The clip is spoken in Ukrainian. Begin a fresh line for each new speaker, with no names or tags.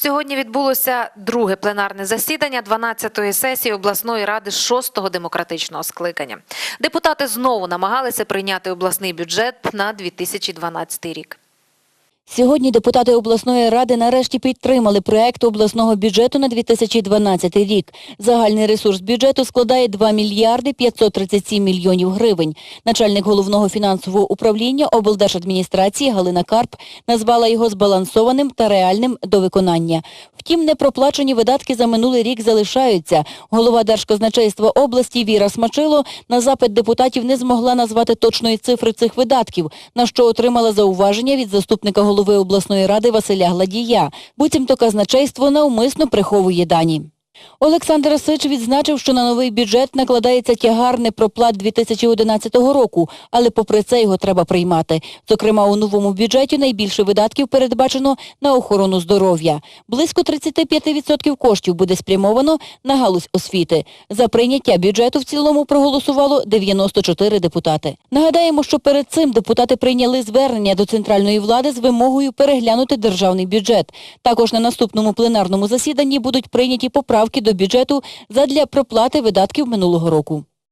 Сьогодні відбулося друге пленарне засідання 12-ї сесії обласної ради 6-го демократичного скликання. Депутати знову намагалися прийняти обласний бюджет на 2012 рік.
Сьогодні депутати обласної ради нарешті підтримали проект обласного бюджету на 2012 рік. Загальний ресурс бюджету складає 2 мільярди 537 мільйонів гривень. Начальник головного фінансового управління облдержадміністрації Галина Карп назвала його збалансованим та реальним до виконання. Втім, непроплачені видатки за минулий рік залишаються. Голова Держказначейства області Віра Смачило на запит депутатів не змогла назвати точної цифри цих видатків, на що отримала зауваження від заступника голови обласної ради Василя Гладія. Буцімто казначейство навмисно приховує дані. Олександр Сич відзначив, що на новий бюджет накладається тягар непроплат 2011 року, але попри це його треба приймати. Зокрема, у новому бюджеті найбільше видатків передбачено на охорону здоров'я. Близько 35% коштів буде спрямовано на галузь освіти. За прийняття бюджету в цілому проголосувало 94 депутати. Нагадаємо, що перед цим депутати прийняли звернення до центральної влади з вимогою переглянути державний бюджет. Також на наступному пленарному засіданні будуть прийняті поправки до бюджету задля проплати видатків минулого року.